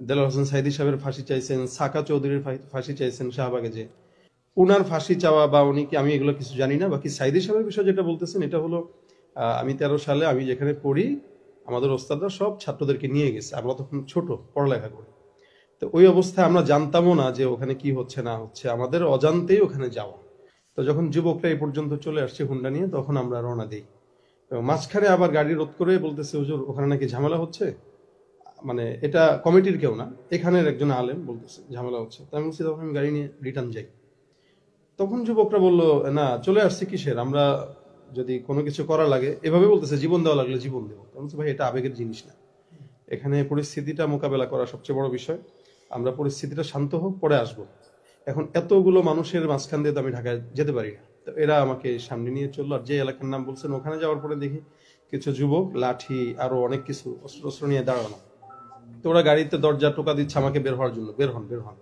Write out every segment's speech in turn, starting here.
দেলার হোসেন সাইদি সাহেবের ফাঁসি চাইছেন, সাকা চৌধুরীর ফাঁসি চাইছেন শাহবাগে যে উনার ফাঁসি চাওয়া বা উনি কি আমি এগুলো কিছু জানি না, বাকি সাইদি সাহেবের বিষয় যেটা বলতেছেন, এটা হলো আমি তেরো সালে আমি যেখানে পড়ি, আমাদের ওস্তাদরা সব ছাত্রদেরকে নিয়ে গেছে, আমরা তখন ছোট, পড়ালেখা করি। তো ওই অবস্থায় আমরা জানতামও না যে ওখানে কি হচ্ছে, না হচ্ছে, আমাদের অজান্তেই ওখানে যাওয়া। তো যখন যুবকরা এই পর্যন্ত চলে আসছে হুন্ডা নিয়ে, তখন আমরা রওনা দিই। মাঝখানে আবার গাড়ি রোধ করে বলতেছে, হুজুর, ওখানে নাকি ঝামেলা হচ্ছে? মানে এটা কমিটির কেউ না, এখানের একজন আলেম বলতেছে, ঝামেলা হচ্ছে। তো আমি বলছি তখন আমি গাড়ি নিয়ে রিটার্ন যাই। তখন যুবকরা বলল, না, চলে আসছে কিসের? আমরা যদি কোনো কিছু করা লাগে। এভাবে বলতেছে, জীবন দেওয়া লাগলে জীবন দেবো। আমি ভাই, এটা আবেগের জিনিস না। এখানে পরিস্থিতিটা মোকাবেলা করা সবচেয়ে বড় বিষয়। আমরা পরিস্থিতিটা শান্ত হোক, পরে আসব। এখন এতগুলো মানুষের মাঝখান দিয়ে তো আমি ঢাকায় যেতে পারি না। তো এরা আমাকে সামনে নিয়ে চলল, আর যে এলাকার নাম বলছেন, ওখানে যাওয়ার পরে দেখি কিছু যুবক, লাঠি, আরও অনেক কিছু অস্ত্র অস্ত্র নিয়ে দাঁড়ানো। তো ওরা গাড়িতে দরজা টোকা দিচ্ছে, আমাকে বের হওয়ার জন্য। বের হন বের হন।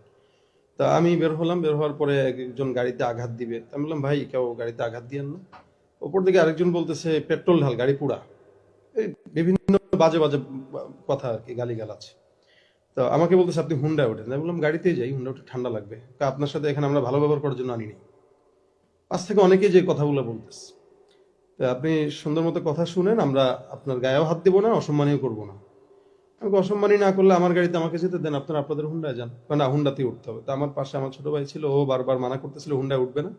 তা আমি বের হলাম, বের হওয়ার পরে একজন গাড়িতে আঘাত দিবে। আমি বললাম, ভাই, কেউ গাড়িতে আঘাত দিয়েন না। ওপর দিকে আরেকজন বলতেছে, পেট্রোল ঢাল, গাড়ি পুরা এই বিভিন্ন বাজে বাজে কথা আর কি গালি আছে তো আমাকে বলতেছে, আপনি হুন্ডা ওঠেন। আমি বললাম, গাড়িতেই যাই, হুন্ডা উঠে ঠান্ডা লাগবে। আপনার সাথে এখানে আমরা ভালো ব্যবহার করার জন্য আনিনি আজ থেকে অনেকেই যে কথাগুলো বলতেছে। তো আপনি সুন্দর মতো কথা শুনেন, আমরা আপনার গায়েও হাত দেবো না, অসম্মানীয় করব না। আমাকে অসম্মানই না করলে আমার গাড়িতে আমাকে যেতে দেন, আপনারা আপনাদের হুন্ডায় যান। না হুন্ডাতেই উঠতে হবে। তো আমার পাশে আমার ছোট ভাই ছিল, ও বারবার মানা করতেছিল হুন্ডায় উঠবে না।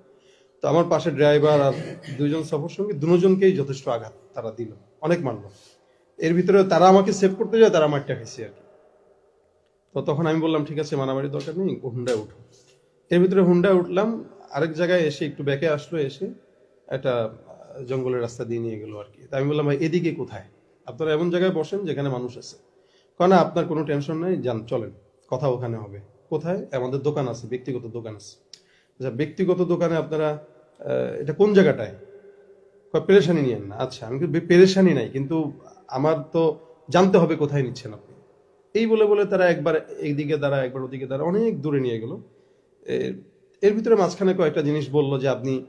তো আমার পাশে ড্রাইভার আর দুজন সফর সঙ্গী, দুজনকেই যথেষ্ট আঘাত তারা দিল, অনেক মারলো। এর ভিতরে তারা আমাকে সেভ করতে যায়, তারা আমারটা খাইছে আর কি। তো তখন আমি বললাম, ঠিক আছে মারামারি দরকার নেই হুন্ডায় উঠো। এর ভিতরে হুন্ডায় উঠলাম, আরেক জায়গায় এসে একটু ব্যাকে আসলো, এসে একটা, জঙ্গলের রাস্তা দিয়ে নিয়ে গেলো আর কি। তা আমি বললাম, ভাই, এদিকে কোথায়? আপনারা এমন জায়গায় বসেন যেখানে মানুষ আছে। কারণ আপনার কোনো টেনশন নেই, যান, চলেন। কথা ওখানে হবে। কোথায়? আমাদের দোকান আছে, ব্যক্তিগত দোকান আছে। আচ্ছা ব্যক্তিগত দোকানে আপনারা এটা কোন জায়গাটায়? পেরেশানি নিয়েন না। আচ্ছা আমি পেরেশানি নাই, কিন্তু আমার তো জানতে হবে কোথায় নিচ্ছেন আপনি। এই বলে বলে তারা একবার এইদিকে দ্বারা একবার ওদিকে দ্বারা অনেক দূরে নিয়ে গেল। এর- ভিতরে মাঝখানে কয়েকটা জিনিস বলল যে আপনি,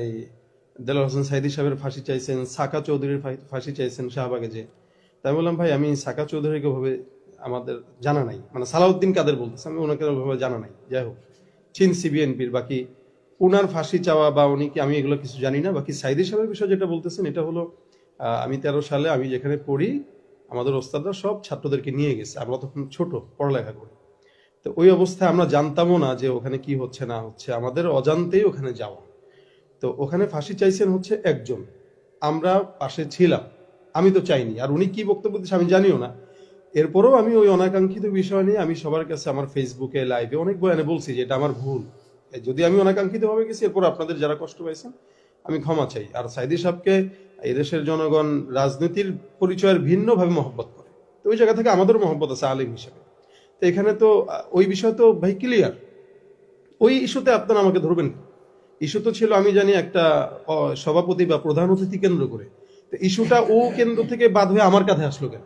এই দেলার হোসেন সাইদি সাহেবের ফাঁসি চাইছেন, সাকা চৌধুরীর ফাঁসি চাইছেন শাহবাগে যে তাই বললাম, ভাই, আমি সাকা চৌধুরীকে ভাবে আমাদের জানা নাই। মানে সালাউদ্দিন কাদের বলতেছে, আমি ওনাকে ভাবে জানা নাই। যাই হোক চিনসি সিবিএনপির বাকি উনার ফাঁসি চাওয়া বা উনি কি, আমি এগুলো কিছু জানি না। বাকি সাইদি সাহেবের বিষয় যেটা বলতেছেন, এটা হলো আমি তেরো সালে, আমি যেখানে পড়ি, আমাদের ওস্তাদরা সব ছাত্রদেরকে নিয়ে গেছে। আমরা তখন ছোট, পড়ালেখা করি। তো ওই অবস্থায় আমরা জানতামও না যে ওখানে কি হচ্ছে, না হচ্ছে। আমাদের অজান্তেই ওখানে যাওয়া। তো ওখানে ফাঁসি চাইছেন হচ্ছে একজন। আমরা পাশে ছিলাম। আমি তো চাইনি। আর উনি কি বক্তব্য দিচ্ছে আমি জানিও না। এরপরেও আমি ওই অনাকাঙ্ক্ষিত বিষয় নিয়ে আমি সবার কাছে আমার ফেসবুকে লাইভে অনেক বয়ানে বলছি যে এটা আমার ভুল। যদি আমি অনাকাঙ্ক্ষিত ভাবে গেছি, এরপর আপনাদের যারা কষ্ট পাইছেন, আমি ক্ষমা চাই। আর সাইদি সাহেবকে এই দেশের জনগণ রাজনীতির পরিচয়ের ভিন্নভাবে মহব্বত করে। তো ওই জায়গা থেকে আমাদেরও মহব্বত আছে আলিম হিসেবে। তো এখানে তো ওই বিষয় তো ভাই ক্লিয়ার ওই ইস্যুতে আপনারা আমাকে ধরবেন ইস্যু তো ছিল, আমি জানি, একটা সভাপতি বা প্রধান অতিথি কেন্দ্র করে। ইস্যুটা ও কেন্দ্র থেকে বাদ হয়ে আমার কাছে আসলো কেন?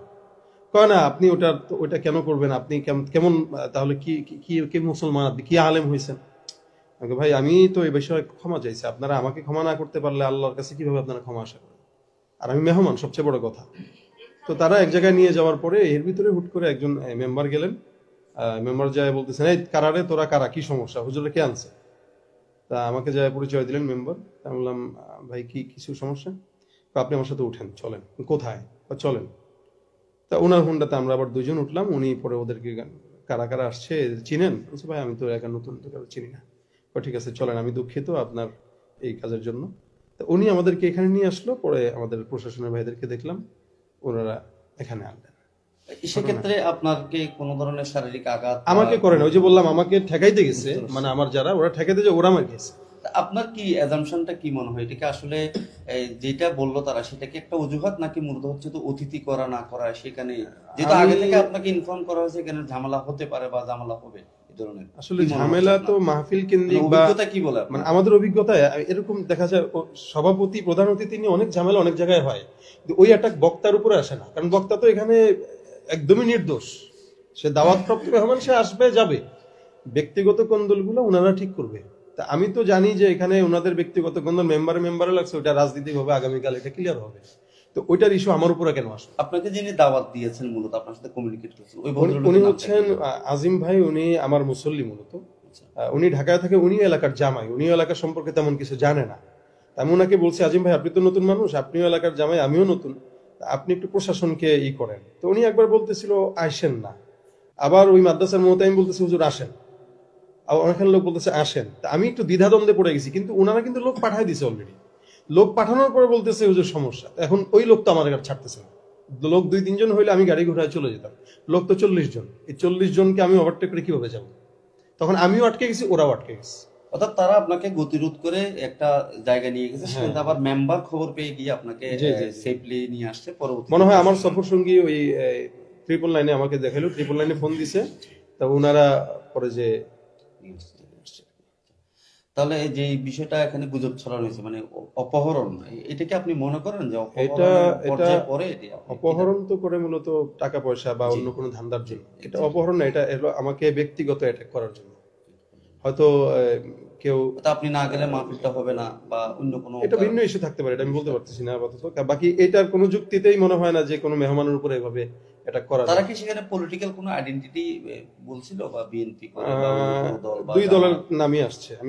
কয় না, আপনি ওটা ওটা কেন করবেন? আপনি কেম- কেমন, তাহলে কি, কি- কি মুসলমান? আপনি কি আলেম হয়েছেন? আমাকে ভাই, আমি তো এই বিষয়ে ক্ষমা চাইছি। আপনারা আমাকে ক্ষমা না করতে পারলে আল্লাহর কাছে কীভাবে আপনারা ক্ষমা আশা করেন? আর আমি মেহমান, সবচেয়ে বড় কথা। তো তারা এক জায়গায় নিয়ে যাওয়ার পরে এর ভিতরে হুট করে একজন মেম্বার গেলেন। মেম্বার যায় বলতেছেন, এই, কারারে, তোরা কারা? কি সমস্যা? হুজুরে কে আনছে? তা আমাকে যায় পরিচয় দিলেন মেম্বার। আমি বললাম ভাই, কি, কিছু সমস্যা? আপনি আমার সাথে উঠেন চলেন। কোথায়? বা চলেন। তা ওনার হুন্ডাতে আমরা আবার দুজন উঠলাম উনি পরে ওদেরকে কারা কারা আসছে চিনেন? বলছে ভাই আমি তো একা নতুন তো কারও চিনি না। ঠিক আছে চলেন আমি দুঃখিত আপনার এই কাজের জন্য। তা উনি আমাদেরকে এখানে নিয়ে আসলো পরে আমাদের প্রশাসনের ভাইদেরকে দেখলাম ওনারা এখানে আনলেন। সেক্ষেত্রে আপনার কি কোনো ধরনের শারীরিক আঘাত আমাকে করেন ওই যে বললাম আমাকে ঠেকাইতে গেছে মানে আমার যারা ওরা ঠেকাইতে যে ওরা আমার গেছে। আপনার কি অ্যাজামশনটা কি মনে হয়? এটা কি আসলে যেটা বলল তারা সেটাকে একটা অজুহাত নাকি মূলত হচ্ছে তো অতিথি করা না করা সেখানে যেহেতু আগে থেকে আপনাকে ইনফর্ম করা হয়েছে এখানে ঝামেলা হতে পারে বা ঝামেলা হবে আসলে মনে ঝামেলা তো মাহফিল মানে কেন্দ্রিক বা অভিজ্ঞতা কি বলে মানে আমাদের অভিজ্ঞতায় এরকম দেখা যায় সভাপতি প্রধান অতিথি নিয়ে অনেক ঝামেলা অনেক জায়গায় হয়। কিন্তু ওই অ্যাটাক বক্তার উপরে আসে না। কারণ বক্তা তো এখানে একদমই নির্দোষ। সে দাওয়াতপ্রাপ্ত মেহমান সে আসবে যাবে। ব্যক্তিগত কন্দলগুলো ওনারা ঠিক করবে। তা আমি তো জানি যে এখানে ওনাদের ব্যক্তিগত কন্দল মেম্বার মেম্বারে লাগছে ওটা রাজনীতিক হবে আগামীকাল এটা ক্লিয়ার হবে। তো ওইটার ইস্যু আমার উপরে কেন আসলো আপনাকে যিনি দাওয়াত দিয়েছেন মূলত আপনার সাথে কমিউনিকেট করেছেন ওই উনি- উনি হচ্ছেন আজিম ভাই উনি আমার মুসল্লি মূলত। আচ্ছা। উনি ঢাকায় থাকে উনি এলাকার জামাই উনি এলাকা সম্পর্কে তেমন কিছু জানে না। আমি ওনাকে বলছি আজিম ভাই আপনি তো নতুন মানুষ আপনিও এলাকার জামাই আমিও নতুন। আপনি একটু প্রশাসনকে ই করেন। তো উনি একবার বলতেছিল আসেন না। আবার ওই মাদ্রাসার মতো আমি বলতেছি হুজুর আসেন। আবার অনেকখানে লোক বলতেছে আসেন। তা আমি একটু দ্বিধাদ্বন্দ্বে পড়ে গেছি কিন্তু ওনারা কিন্তু লোক পাঠায় দিছে অলরেডি লোক পাঠানোর পরে বলতেছে হুজুর সমস্যা। এখন ওই লোক তো আমার কাছে ছাড়তেছে না। লোক দুই তিনজন হইলে আমি গাড়ি ঘোড়ায় চলে যেতাম। লোক তো চল্লিশ জন। এই চল্লিশ জনকে আমি ওভারটেক করে কীভাবে যাব? তখন আমিও আটকে গেছি ওরাও আটকে গেছে। অর্থাৎ তারা আপনাকে গতিরোধ করে একটা জায়গা নিয়ে গেছে সেখানে আবার মেম্বার খবর পেয়ে গিয়ে আপনাকে হ্যাঁ। সেফলি নিয়ে আসছে পরবর্তী মনে হয় আমার সফর সঙ্গী ওই ট্রিপল লাইনে আমাকে দেখাল ট্রিপল লাইনে ফোন দিছে। তা ওনারা পরে যে তাহলে যে বিষয়টা এখানে গুজব ছড়ানো হয়েছে মানে অপহরণ এটা কি আপনি মনে করেন যে এটা- এটা কি অপহরণ তো করে মূলত টাকা পয়সা বা অন্য কোনো ধান্দার জন্য। এটা অপহরণ না এটা এলো আমাকে ব্যক্তিগত অ্যাটাক করার জন্য। হয়তো কেউ তা আপনি না গেলে মাহফিলটা হবে না বা অন্য কোনো এটা ভিন্ন ইস্যু থাকতে পারে এটা আমি বলতে পারতেছি না আপাতত। বাকি এটার কোনো যুক্তিতেই মনে হয় না যে কোনো মেহমানের উপরে এভাবে এটা করা তারা। কি সেখানে পলিটিক্যাল কোনো আইডেন্টিটি বলছিল বা বিএনপি করে বা অন্য কোনো দল বা দুই দলের নামই আসছে। আমি